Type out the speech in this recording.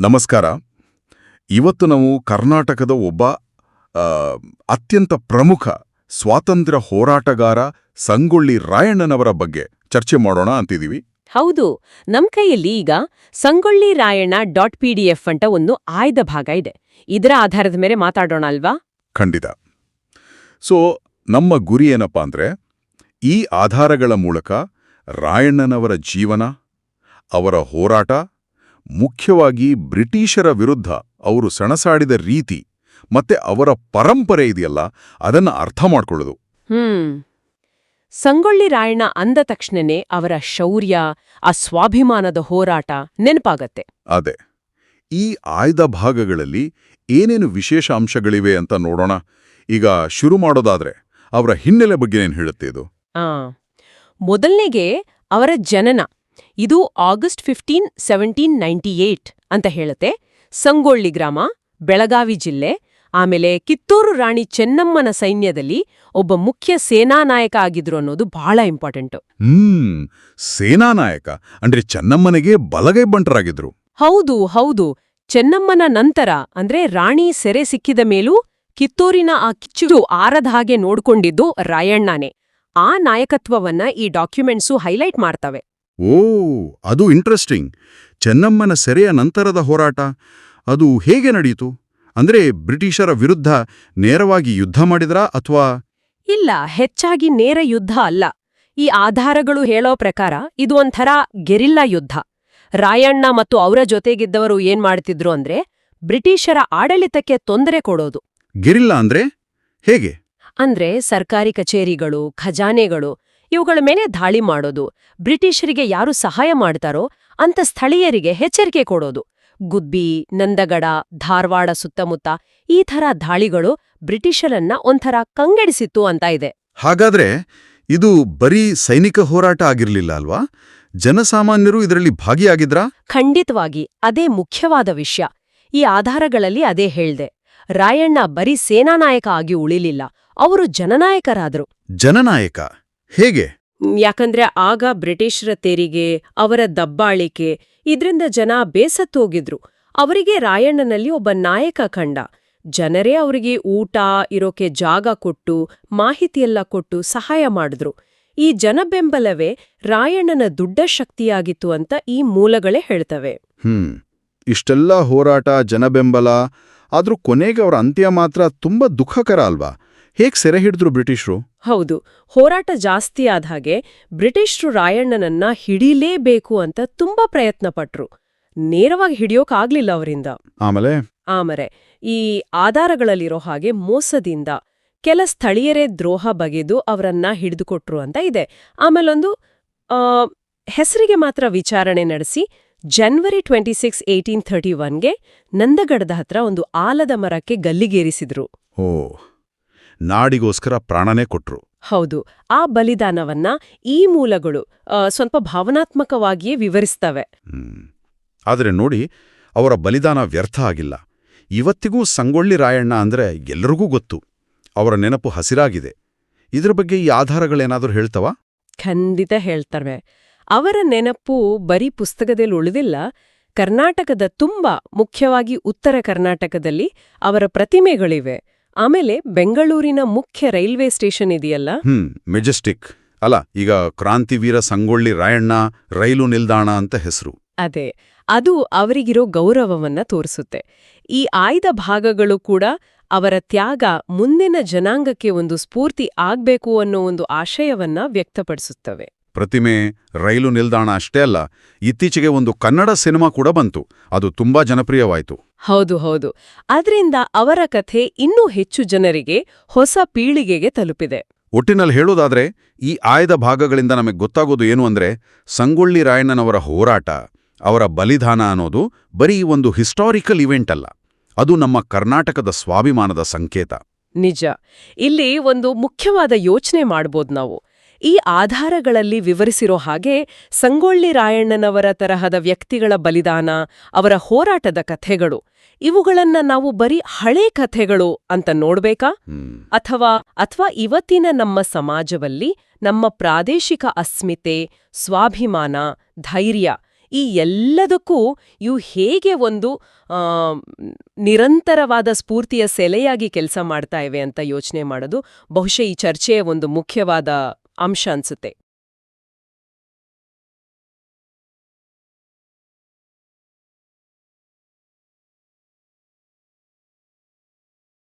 ನಮಸ್ಕಾರ. ಇವತ್ತು ನಾವು ಕರ್ನಾಟಕದ ಒಬ್ಬ ಅತ್ಯಂತ ಪ್ರಮುಖ ಸ್ವಾತಂತ್ರ್ಯ ಹೋರಾಟಗಾರ ಸಂಗೊಳ್ಳಿ ರಾಯಣ್ಣನವರ ಬಗ್ಗೆ ಚರ್ಚೆ ಮಾಡೋಣ ಅಂತಿದ್ದೀವಿ ಹೌದು ನಮ್ ಕೈಯಲ್ಲಿ ಈಗ Sangolli Rayanna dot P D F ಅಂತ ಒಂದು ಆಯ್ದ ಭಾಗ ಇದೆ. ಇದರ ಆಧಾರದ ಮೇಲೆ ಮಾತಾಡೋಣ ಅಲ್ವಾ? ಖಂಡಿತ. ಸೊ ನಮ್ಮ ಗುರಿ ಏನಪ್ಪಾ ಅಂದ್ರೆ ಈ ಆಧಾರಗಳ ಮೂಲಕ ರಾಯಣ್ಣನವರ ಜೀವನ ಅವರ ಹೋರಾಟ ಮುಖ್ಯವಾಗಿ ಬ್ರಿಟಿಷರ ವಿರುದ್ಧ ಅವರು ಸಣಸಾಡಿದ ರೀತಿ ಮತ್ತೆ ಅವರ ಪರಂಪರೆ ಇದೆಯಲ್ಲ ಅದನ್ನ ಅರ್ಥ ಮಾಡ್ಕೊಳ್ಳೋದು. ಹ್ಮ್. ಸಂಗೊಳ್ಳಿ ರಾಯಣ್ಣ ಅಂದ ತಕ್ಷಣನೇ ಅವರ ಶೌರ್ಯ ಆ ಸ್ವಾಭಿಮಾನದ ಹೋರಾಟ ನೆನಪಾಗತ್ತೆ. ಅದೇ. ಈ ಆಯ್ದ ಭಾಗಗಳಲ್ಲಿ ಏನೇನು ವಿಶೇಷ ಅಂಶಗಳಿವೆ ಅಂತ ನೋಡೋಣ. ಈಗ ಶುರು ಮಾಡೋದಾದ್ರೆ ಅವರ ಹಿನ್ನೆಲೆ ಬಗ್ಗೆ ಏನ್ ಹೇಳುತ್ತೆ ಇದು? ಆ. ಮೊದಲನೆಗೆ ಅವರ ಜನನ. ಇದು August fifteen seventeen ninety eight ಅಂತ ಹೇಳುತ್ತೆ. ಸಂಗೊಳ್ಳಿ ಗ್ರಾಮ ಬೆಳಗಾವಿ ಜಿಲ್ಲೆ. ಆಮೇಲೆ ಕಿತ್ತೂರು ರಾಣಿ ಚೆನ್ನಮ್ಮನ ಸೈನ್ಯದಲ್ಲಿ ಒಬ್ಬ ಮುಖ್ಯ ಸೇನಾ ನಾಯಕ ಆಗಿದ್ರು ಅನ್ನೋದು ಬಹಳ ಇಂಪಾರ್ಟೆಂಟ್. ಹ್ಮ್ ಸೇನಾ ನಾಯಕ ಅಂದ್ರೆ ಚೆನ್ನಮ್ಮನಿಗೆ ಬಲಗೈ ಬಂಟರಾಗಿದ್ರು. ಹೌದು ಹೌದು. ಚೆನ್ನಮ್ಮನ ನಂತರ ಅಂದ್ರೆ ರಾಣಿ ಸೆರೆ ಸಿಕ್ಕಿದ ಮೇಲೂ ಕಿತ್ತೂರಿನ ಆ ಕಿಚ್ಚು ಆರದ ಹಾಗೆ ನೋಡ್ಕೊಂಡಿದ್ದು ರಾಯಣ್ಣನೇ. ಆ ನಾಯಕತ್ವವನ್ನ ಈ ಡಾಕ್ಯುಮೆಂಟ್ಸು ಹೈಲೈಟ್ ಮಾಡ್ತವೆ. ಓ ಅದು ಇಂಟ್ರೆಸ್ಟಿಂಗ್ ಚೆನ್ನಮ್ಮನ ಸೆರೆಯ ನಂತರದ ಹೋರಾಟ. ಅದು ಹೇಗೆ ನಡೆಯಿತು ಅಂದ್ರೆ ಬ್ರಿಟಿಷರ ವಿರುದ್ಧ ನೇರವಾಗಿ ಯುದ್ಧ ಮಾಡಿದ್ರಾ ಅಥವಾ? ಇಲ್ಲ ಹೆಚ್ಚಾಗಿ ನೇರ ಯುದ್ಧ ಅಲ್ಲ. ಈ ಆಧಾರಗಳು ಹೇಳೋ ಪ್ರಕಾರ ಇದು ಒಂಥರ ಗೆರಿಲ್ಲಾ ಯುದ್ಧ. ರಾಯಣ್ಣ ಮತ್ತು ಅವರ ಜೊತೆಗಿದ್ದವರು ಏನ್ ಮಾಡ್ತಿದ್ರು ಅಂದ್ರೆ ಬ್ರಿಟಿಷರ ಆಡಳಿತಕ್ಕೆ ತೊಂದರೆ ಕೊಡೋದು. ಗೆರಿಲ್ಲಾ ಅಂದ್ರೆ? ಹೇಗೆ? ಅಂದ್ರೆ ಸರ್ಕಾರಿ ಕಚೇರಿಗಳು ಖಜಾನೆಗಳು ಇವುಗಳ ಮೇಲೆ ದಾಳಿ ಮಾಡೋದು ಬ್ರಿಟಿಷರಿಗೆ ಯಾರು ಸಹಾಯ ಮಾಡ್ತಾರೋ ಅಂತ ಸ್ಥಳೀಯರಿಗೆ ಎಚ್ಚರಿಕೆ ಕೊಡೋದು. ಗುದ್ಬಿ ನಂದಗಡ ಧಾರವಾಡ ಸುತ್ತಮುತ್ತ ಈ ಥರ ದಾಳಿಗಳು ಬ್ರಿಟಿಷರನ್ನ ಒಂಥರ ಕಂಗೆಡಿಸಿತ್ತು ಅಂತ ಇದೆ. ಹಾಗಾದ್ರೆ ಇದು ಬರೀ ಸೈನಿಕ ಹೋರಾಟ ಆಗಿರ್ಲಿಲ್ಲ ಅಲ್ವಾ? ಜನಸಾಮಾನ್ಯರು ಇದರಲ್ಲಿ ಭಾಗಿಯಾಗಿದ್ರಾ? ಖಂಡಿತವಾಗಿ ಅದೇ ಮುಖ್ಯವಾದ ವಿಷಯ. ಈ ಆಧಾರಗಳಲ್ಲಿ ಅದೇ ಹೇಳ್ದೆ. ರಾಯಣ್ಣ ಬರೀ ಸೇನಾನಾಯಕ ಆಗಿ ಉಳಿಲಿಲ್ಲ ಅವರು ಜನನಾಯಕರಾದರು. ಜನನಾಯಕ? ಹೇಗೆ? ಯಾಕಂದ್ರೆ ಆಗ ಬ್ರಿಟಿಷರ ತೆರಿಗೆ ಅವರ ದಬ್ಬಾಳಿಕೆ ಇದ್ರಿಂದ ಜನ ಬೇಸತ್ತೋಗಿದ್ರು ಅವರಿಗೆ ರಾಯಣ್ಣನಲ್ಲಿ ಒಬ್ಬ ನಾಯಕ ಕಂಡ. ಜನರೇ ಅವರಿಗೆ ಊಟ ಇರೋಕೆ ಜಾಗ ಕೊಟ್ಟು ಮಾಹಿತಿಯೆಲ್ಲ ಕೊಟ್ಟು ಸಹಾಯ ಮಾಡಿದ್ರು. ಈ ಜನಬೆಂಬಲವೇ ರಾಯಣ್ಣನ ದುಡ್ಡ ಶಕ್ತಿಯಾಗಿತ್ತು ಅಂತ ಈ ಮೂಲಗಳೇ ಹೇಳ್ತವೆ. ಹ್ಮ್ ಇಷ್ಟೆಲ್ಲ ಹೋರಾಟ ಜನಬೆಂಬಲ ಆದ್ರೂ ಕೊನೆಗೆ ಅವರ ಅಂತ್ಯ ಮಾತ್ರ ತುಂಬಾ ದುಃಖಕರ ಅಲ್ವಾ? ಹೇಗ್ ಸೆರೆ ಹಿಡಿದ್ರು ಬ್ರಿಟಿಷರು? ಹೌದು ಹೋರಾಟ ಜಾಸ್ತಿ ಆದ ಹಾಗೆ ಬ್ರಿಟಿಷರು ರಾಯಣ್ಣನನ್ನ ಹಿಡೀಲೇಬೇಕು ಅಂತ ತುಂಬಾ ಪ್ರಯತ್ನ ಪಟ್ರು ನೇರವಾಗಿ ಹಿಡಿಯೋಕಾಗ್ಲಿಲ್ಲ ಅವರಿಂದ. ಆಮೇಲೆ? ಆಮರೆ ಈ ಆಧಾರಗಳಲ್ಲಿರೋ ಹಾಗೆ ಮೋಸದಿಂದ ಕೆಲ ಸ್ಥಳೀಯರೇ ದ್ರೋಹ ಬಗೆದು ಅವರನ್ನ ಹಿಡಿದುಕೊಟ್ರು ಅಂತ ಇದೆ. ಆಮೇಲೊಂದು ಆ, ಹೆಸರಿಗೆ ಮಾತ್ರ ವಿಚಾರಣೆ ನಡೆಸಿ January twenty six eighteen thirty ಒನ್ಗೆ ನಂದಗಡದ ಹತ್ರ ಒಂದು ಆಲದ ಮರಕ್ಕೆ ಗಲ್ಲಿಗೇರಿಸಿದ್ರು. ಓ. ನಾಡಿಗೋಸ್ಕರ ಪ್ರಾಣನೇ ಕೊಟ್ರು. ಹೌದು. ಆ ಬಲಿದಾನವನ್ನ ಈ ಮೂಲಗಳು ಸ್ವಲ್ಪ ಭಾವನಾತ್ಮಕವಾಗಿಯೇ ವಿವರಿಸ್ತವೆ. ಆದ್ರೆ ನೋಡಿ ಅವರ ಬಲಿದಾನ ವ್ಯರ್ಥ ಆಗಿಲ್ಲ. ಇವತ್ತಿಗೂ ಸಂಗೊಳ್ಳಿ ರಾಯಣ್ಣ ಅಂದ್ರೆ ಎಲ್ಲರಿಗೂ ಗೊತ್ತು. ಅವರ ನೆನಪು ಹಸಿರಾಗಿದೆ. ಇದರ ಬಗ್ಗೆ ಈ ಆಧಾರಗಳೇನಾದರೂ ಹೇಳ್ತವಾ? ಖಂಡಿತ ಹೇಳ್ತವೆ. ಅವರ ನೆನಪು ಬರೀ ಪುಸ್ತಕದಲ್ಲಿ ಉಳಿದಿಲ್ಲ. ಕರ್ನಾಟಕದ ತುಂಬ ಮುಖ್ಯವಾಗಿ ಉತ್ತರ ಕರ್ನಾಟಕದಲ್ಲಿ ಅವರ ಪ್ರತಿಮೆಗಳಿವೆ. ಆಮೇಲೆ ಬೆಂಗಳೂರಿನ ಮುಖ್ಯ ರೈಲ್ವೆ ಸ್ಟೇಷನ್ ಇದೆಯಲ್ಲ? ಹ್ಮ್ ಮೆಜೆಸ್ಟಿಕ್. ಅಲ್ಲ ಈಗ ಕ್ರಾಂತಿವೀರ ಸಂಗೊಳ್ಳಿ ರಾಯಣ್ಣ ರೈಲು ನಿಲ್ದಾಣ ಅಂತ ಹೆಸರು. ಅದೇ ಅದು ಅವರಿಗಿರೋ ಗೌರವವನ್ನ ತೋರಿಸುತ್ತೆ. ಈ ಆಯ್ದ ಭಾಗಗಳು ಕೂಡ ಅವರ ತ್ಯಾಗ ಮುಂದಿನ ಜನಾಂಗಕ್ಕೆ ಒಂದು ಸ್ಫೂರ್ತಿ ಆಗ್ಬೇಕು ಅನ್ನೋ ಒಂದು ಆಶಯವನ್ನ ವ್ಯಕ್ತಪಡಿಸುತ್ತವೆ. ಪ್ರತಿಮೆ ರೈಲು ನಿಲ್ದಾಣ ಅಷ್ಟೇ ಅಲ್ಲ ಇತ್ತೀಚೆಗೆ ಒಂದು ಕನ್ನಡ ಸಿನಿಮಾ ಕೂಡ ಬಂತು. ಅದು ತುಂಬಾ ಜನಪ್ರಿಯವಾಯಿತು. ಹೌದು ಹೌದು. ಅದರಿಂದ ಅವರ ಕಥೆ ಇನ್ನೂ ಹೆಚ್ಚು ಜನರಿಗೆ ಹೊಸ ಪೀಳಿಗೆಗೆ ತಲುಪಿದೆ. ಒಟ್ಟಿನಲ್ಲಿ ಹೇಳೋದಾದ್ರೆ ಈ ಆಯ್ದ ಭಾಗಗಳಿಂದ ನಮಗೆ ಗೊತ್ತಾಗೋದು ಏನು ಅಂದ್ರೆ ಸಂಗೊಳ್ಳಿ ರಾಯಣ್ಣನವರ ಹೋರಾಟ ಅವರ ಬಲಿದಾನ ಅನ್ನೋದು ಬರೀ ಒಂದು ಹಿಸ್ಟಾರಿಕಲ್ ಇವೆಂಟ್ ಅಲ್ಲ. ಅದು ನಮ್ಮ ಕರ್ನಾಟಕದ ಸ್ವಾಭಿಮಾನದ ಸಂಕೇತ. ನಿಜ. ಇಲ್ಲಿ ಒಂದು ಮುಖ್ಯವಾದ ಯೋಚನೆ ಮಾಡ್ಬೋದು ನಾವು. ಈ ಆಧಾರಗಳಲ್ಲಿ ವಿವರಿಸಿರೋ ಹಾಗೆ ಸಂಗೊಳ್ಳಿ ರಾಯಣ್ಣನವರ ತರಹದ ವ್ಯಕ್ತಿಗಳ ಬಲಿದಾನ ಅವರ ಹೋರಾಟದ ಕಥೆಗಳು. ಇವುಗಳನ್ನ ನಾವು ಬರೀ ಹಳೆ ಕಥೆಗಳು ಅಂತ ನೋಡ್ಬೇಕಾ? ಅಥವಾ ಅಥವಾ ಇವತ್ತಿನ ನಮ್ಮ ಸಮಾಜದಲ್ಲಿ ನಮ್ಮ ಪ್ರಾದೇಶಿಕ ಅಸ್ಮಿತೆ ಸ್ವಾಭಿಮಾನ ಧೈರ್ಯ ಈ ಎಲ್ಲದಕ್ಕೂ ಇವು ಹೇಗೆ ಒಂದು ನಿರಂತರವಾದ ಸ್ಫೂರ್ತಿಯ ಸೆಲೆಯಾಗಿ ಕೆಲಸ ಮಾಡ್ತಾ ಇವೆ ಅಂತ ಯೋಚನೆ ಮಾಡೋದು ಬಹುಶಃ ಈ ಚರ್ಚೆಯ ಒಂದು ಮುಖ್ಯವಾದ ಅಂಶ ಅನ್ಸುತ್ತೆ